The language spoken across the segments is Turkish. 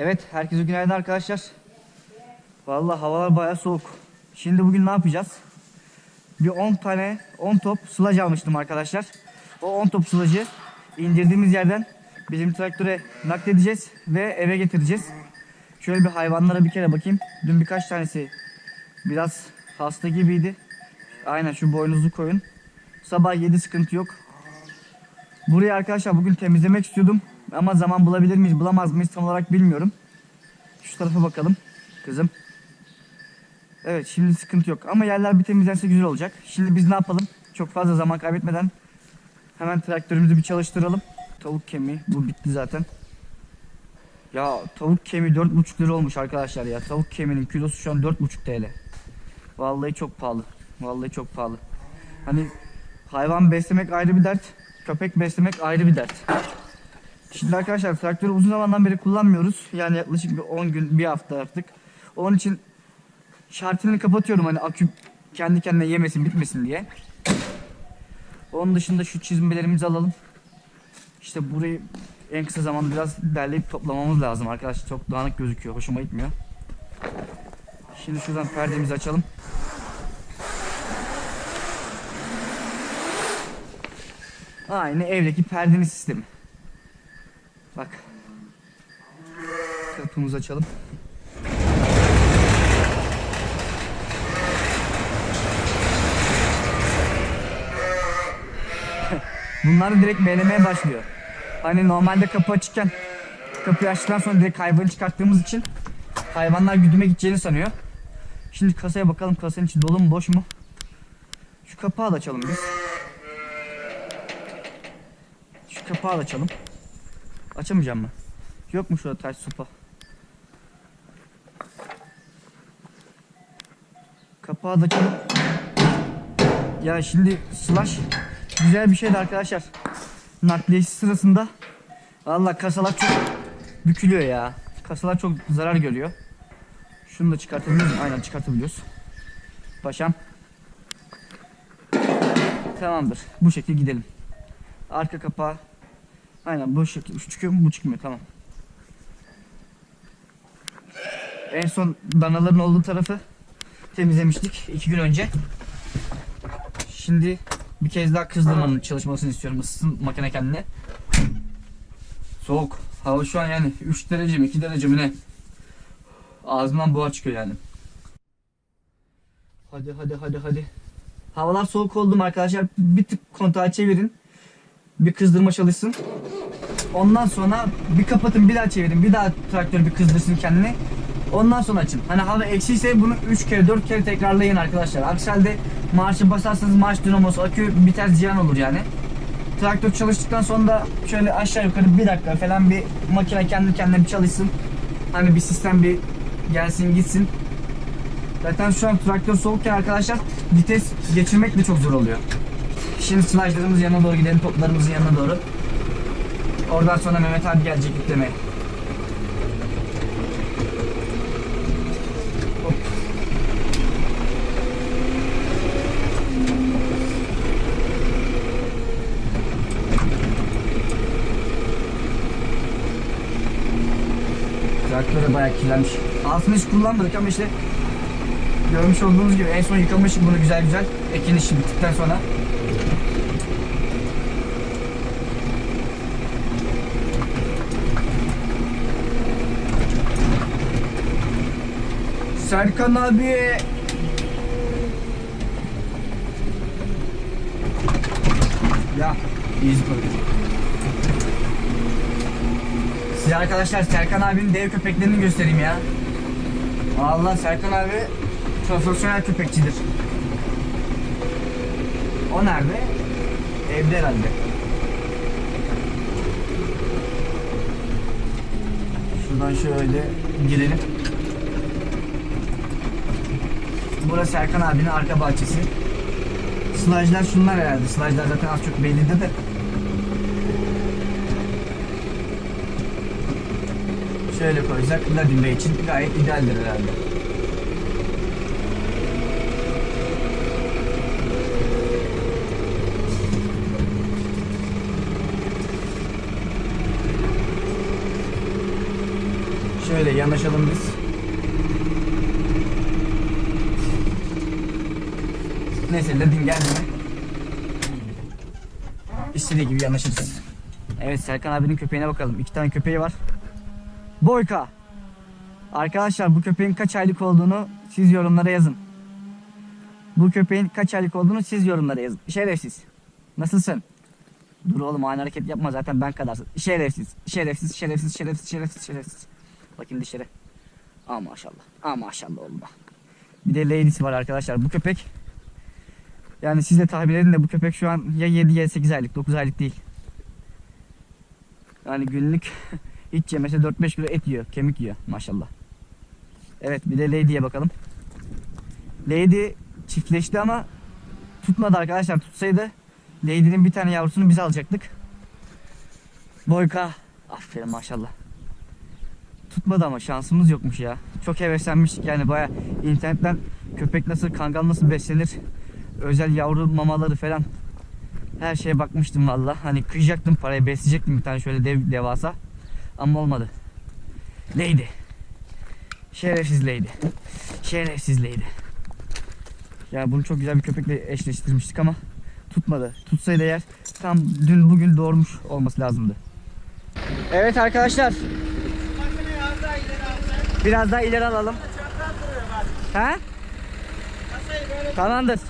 Evet, herkese günaydın arkadaşlar. Vallahi havalar bayağı soğuk. Şimdi bugün ne yapacağız? Bir 10 tane, 10 top sılaj almıştım arkadaşlar. O 10 top sılajı indirdiğimiz yerden bizim traktöre nakledeceğiz ve eve getireceğiz. Şöyle bir hayvanlara bir kere bakayım. Dün birkaç tanesi biraz hasta gibiydi. Aynen şu boynuzlu koyun. Sabah yedi sıkıntı yok. Burayı arkadaşlar bugün temizlemek istiyordum. Ama zaman bulabilir miyiz bulamaz mıyız tam olarak bilmiyorum. Şu tarafa bakalım kızım. Evet şimdi sıkıntı yok ama yerler bir temizlense güzel olacak. Şimdi biz ne yapalım? Çok fazla zaman kaybetmeden hemen traktörümüzü bir çalıştıralım. Tavuk kemiği bu bitti zaten. Ya tavuk kemiği 4,5 lira olmuş arkadaşlar ya. Tavuk kemiğinin kilosu şu an 4,5 TL. Vallahi çok pahalı. Vallahi çok pahalı. Hani hayvan beslemek ayrı bir dert. Köpek beslemek ayrı bir dert. Şimdi arkadaşlar traktörü uzun zamandan beri kullanmıyoruz. Yani yaklaşık bir 10 gün, bir hafta artık. Onun için şartını kapatıyorum hani akü kendi kendine yemesin, bitmesin diye. Onun dışında şu çizmelerimizi alalım. İşte burayı en kısa zamanda biraz derleyip toplamamız lazım arkadaşlar. Çok dağınık gözüküyor. Hoşuma gitmiyor. Şimdi şuradan perdemizi açalım. Aynı evdeki perdenin sistemi. Bak. Kapımızı açalım. Bunlar direkt melemeye başlıyor. Hani normalde kapı açıkken kapıyı açtıktan sonra direkt hayvanı çıkarttığımız için hayvanlar güdüme gideceğini sanıyor. Şimdi kasaya bakalım kasanın içi dolu mu boş mu? Şu kapağı da açalım biz. Şu kapağı da açalım. Açamayacağım mı? Yok mu şurada ters sopa? Kapağı da açalım. Ya şimdi slash güzel bir şeydi arkadaşlar. Nakliyesi sırasında Valla kasalar çok bükülüyor ya. Kasalar çok zarar görüyor. Şunu da çıkartabiliyoruz? Aynen çıkartabiliyoruz. Paşam. Tamamdır. Bu şekilde gidelim. Arka kapağı. Aynen bu şekilde. Şu çıkıyor mu? Bu çıkmıyor. Tamam. En son danaların olduğu tarafı temizlemiştik iki gün önce. Şimdi bir kez daha kızdırmanın çalışmasını istiyorum. Isısın makine kendine. Soğuk. Hava şu an yani 3 derece mi 2 derece mi ne? Ağzımdan buhar çıkıyor yani. Hadi hadi hadi hadi. Havalar soğuk oldu mu arkadaşlar? Bir tık kontağı çevirin. Bir kızdırma çalışsın. Ondan sonra bir kapatın bir daha çevirin. Bir daha traktör bir kızdırsın kendini. Ondan sonra açın. Hani hava eksiyse bunu 3 kere 4 kere tekrarlayın arkadaşlar. Aksi halde marşı basarsanız marş dinamosu akü biter ziyan olur yani. Traktör çalıştıktan sonra da şöyle aşağı yukarı bir dakika falan bir makine kendi kendine bir çalışsın. Hani bir sistem bir gelsin gitsin. Zaten şu an traktör soğukken arkadaşlar vites geçirmek de çok zor oluyor. Şimdi slide'larımızın yanına doğru gidelim toplarımızın yanına doğru. Oradan sonra Mehmet abi gelecek yüklemeye. Hop. Traktör de bayağı kirlenmiş. Aslında hiç kullanmadık ama işte görmüş olduğunuz gibi en son yıkamıştık bunu güzel güzel. Ekin işi bittikten sonra. Serkan abi. Ya easy koyduk. Size arkadaşlar Serkan abinin dev köpeklerini göstereyim ya. Vallahi Serkan abi profesyonel köpekçidir. O nerede? Evde herhalde. Şuradan şöyle girelim. Burası Serkan abinin arka bahçesi. Slajlar şunlar herhalde. Slajlar zaten az çok belli de. Şöyle koysak Ladim Bey için gayet idealdir herhalde. Şöyle yanaşalım biz. Neyse ledin geldi mi? İstediği gibi yanaşırız. Evet Serkan abinin köpeğine bakalım. İki tane köpeği var. Boyka. Arkadaşlar bu köpeğin kaç aylık olduğunu siz yorumlara yazın. Bu köpeğin kaç aylık olduğunu siz yorumlara yazın. Şerefsiz. Nasılsın? Dur oğlum aynı hareket yapma zaten ben kadarsın. Şerefsiz. Şerefsiz, şerefsiz, şerefsiz, şerefsiz, şerefsiz. Bakayım dışarı. Aa maşallah. Aa maşallah oğlum. Bir de lady'si var arkadaşlar. Bu köpek yani siz de tahmin edin de bu köpek şu an ya 7 ya 8 aylık, 9 aylık değil. Yani günlük hiç yemese 4-5 kilo et yiyor, kemik yiyor maşallah. Evet bir de Lady'ye bakalım. Lady çiftleşti ama tutmadı arkadaşlar. Tutsaydı Lady'nin bir tane yavrusunu biz alacaktık. Boyka. Aferin maşallah. Tutmadı ama şansımız yokmuş ya. Çok heveslenmiştik yani baya internetten köpek nasıl, kangal nasıl beslenir, özel yavru mamaları falan her şeye bakmıştım valla. Hani kıyacaktım parayı besleyecektim bir tane şöyle dev, devasa. Ama olmadı. Lady. Şerefsiz Lady. Şerefsiz Lady. Ya bunu çok güzel bir köpekle eşleştirmiştik ama tutmadı. Tutsaydı eğer tam dün bugün doğurmuş olması lazımdı. Evet arkadaşlar. Makineyi az daha ileri alsan. Biraz daha ileri alalım. Ha? Tamamdır.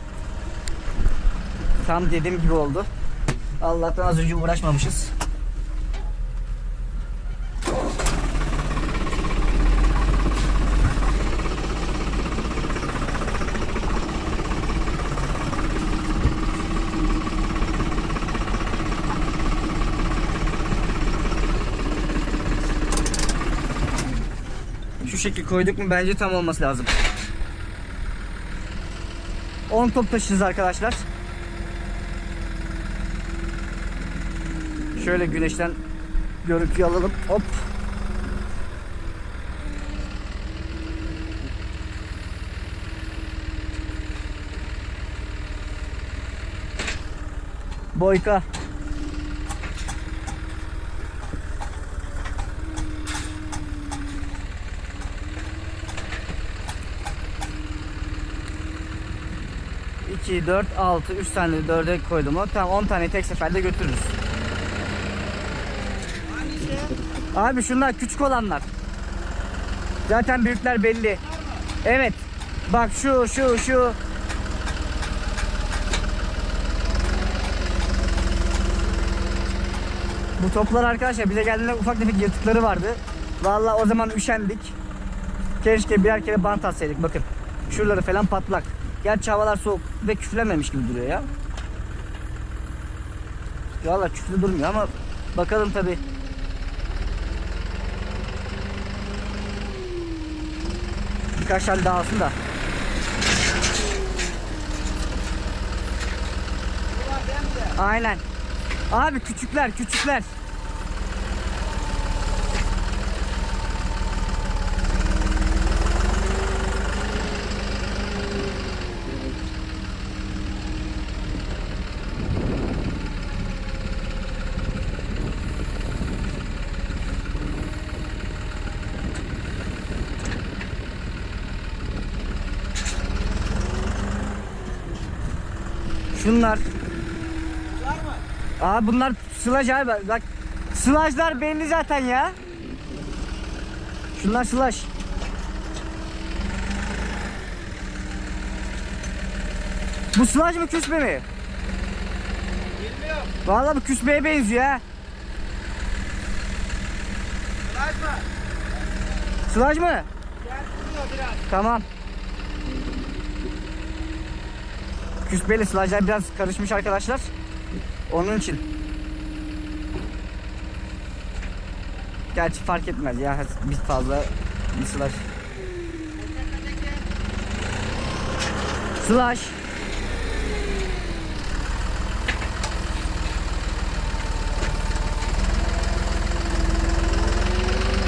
Tam dediğim gibi oldu. Allah'tan az önce uğraşmamışız. Şu şekil koyduk mu bence tam olması lazım. 10 top taşıyacağız arkadaşlar. Şöyle güneşten görüntüyü alalım. Hop. Boyka. İki, dört, altı, üç tane dörde koydum o. Tamam 10 tane tek seferde götürürüz. Abi şunlar küçük olanlar. Zaten büyükler belli. Evet. Bak şu şu şu. Bu toplar arkadaşlar bize geldiğinde ufak tefek yırtıkları vardı. Vallahi o zaman üşendik. Keşke birer kere bant atsaydık bakın. Şuraları falan patlak. Gerçi havalar soğuk ve küflememiş gibi duruyor ya. Valla küflü durmuyor ama bakalım tabi. Birkaç tane daha alsın da. Aynen. Abi küçükler küçükler. Şunlar. var mı? Aa bunlar sılaj abi bak. Sılajlar belli zaten ya. Şunlar sılaj. Bu sılaj mı küsme mi? Bilmiyorum. Vallahi bu küsmeye benziyor ha. Ulaşma. Sılaj mı? Gel biraz. Tamam. Küspeyle sılajlar biraz karışmış arkadaşlar. Onun için. Gerçi fark etmez ya. Bir fazla bir sılaj. Sılaj.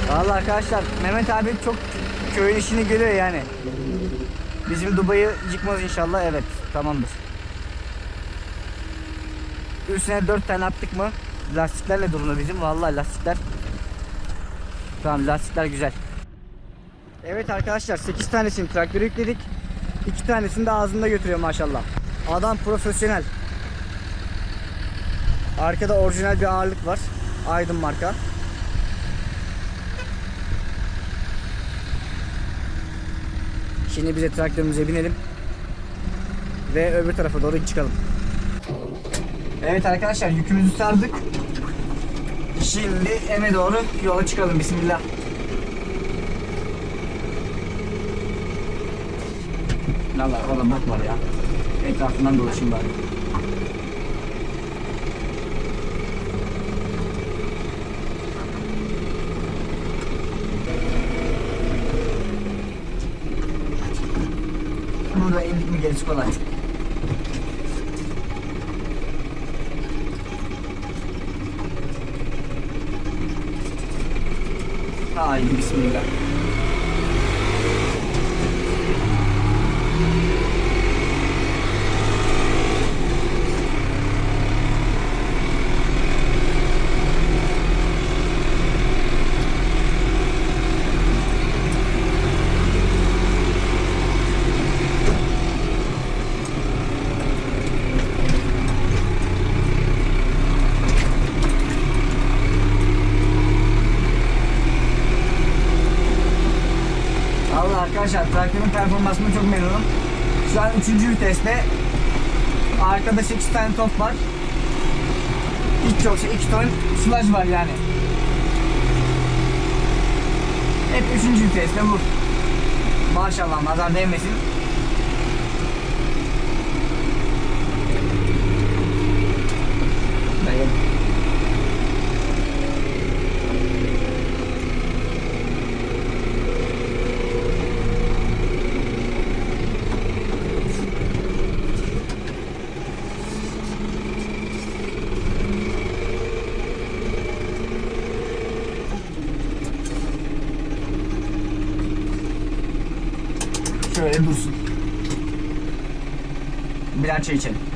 Vallahi arkadaşlar Mehmet abi çok köyün işini görüyor yani. Bizim Dubai'yi yıkmaz inşallah. Evet tamamdır. Üstüne 4 tane attık mı? Lastiklerle durumda bizim. Vallahi lastikler. Tamam lastikler güzel. Evet arkadaşlar 8 tanesini traktöre yükledik. 2 tanesini de ağzında götürüyor maşallah. Adam profesyonel. Arkada orijinal bir ağırlık var. Aydın marka. Şimdi bize traktörümüze binelim. Ve öbür tarafa doğru çıkalım. Evet arkadaşlar yükümüzü sardık. Şimdi eve doğru yola çıkalım. Bismillah. Valla orada bak var ya. Etrafından dolaşayım bari. Mi gerisi kolay. Haydi bismillah. Allah arkadaşlar traktörün performansına çok memnunum. Şu an 3. viteste. Arkada 8 tane top var. Hiç yoksa 2 ton sulaj var yani. Hep 3. viteste vur. Maşallah nazar değmesin. Dayan. Şöyle dursun. Çay içelim.